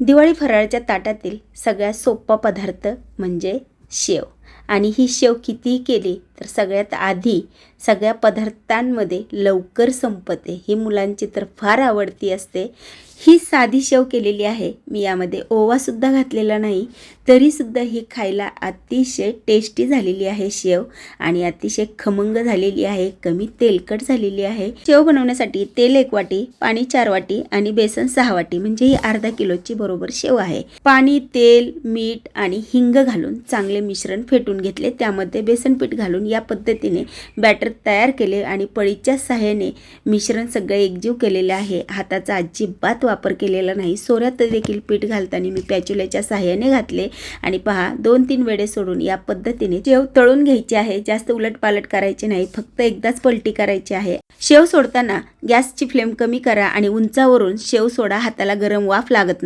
दिवाळी फराळाच्या ताटातील सगळ्यात सोपा पदार्थ म्हणजे शेव. आणि ही शेव कितीही केली तर सगळ्यात आधी सगळ्या पदार्थांमध्ये लवकर संपते. ही मुलांची तर फार आवडती असते. ही साधी शेव केलेली आहे. मी यामध्ये ओवासुद्धा घातलेला नाही. तरीसुद्धा ही खायला अतिशय टेस्टी झालेली आहे शेव आणि अतिशय खमंग झालेली आहे. कमी तेलकट झालेली आहे. शेव बनवण्यासाठी तेल एक वाटी पाणी चार वाटी आणि बेसन सहा वाटी म्हणजे ही अर्धा किलोची बरोबर शेव आहे. पाणी तेल मीठ आणि हिंग घालून चांगले मिश्रण फेटून घेतले. त्यामध्ये बेसन पीठ घालून या पद्धतीने बॅटर तयार केले आणि पळीच्या सहाय्याने मिश्रण सगळे एकजीव केलेले आहे. हाताचा अजिबात वापर केलेला नाही. सोऱ्यात देखील पीठ घालताना मी पॅच्युल्याच्या सहाय्याने घातले. आणि पहा दोन तीन वेळे सोडून या पद्धतीने शेव तळून घ्यायचे आहे. जास्त उलटपालट करायचे नाही. फक्त एकदाच पलटी करायची आहे. शेव सोडताना गॅसची फ्लेम कमी करा आणि उंचावरून शेव सोडा. हाताला गरम वाफ लागत नाही.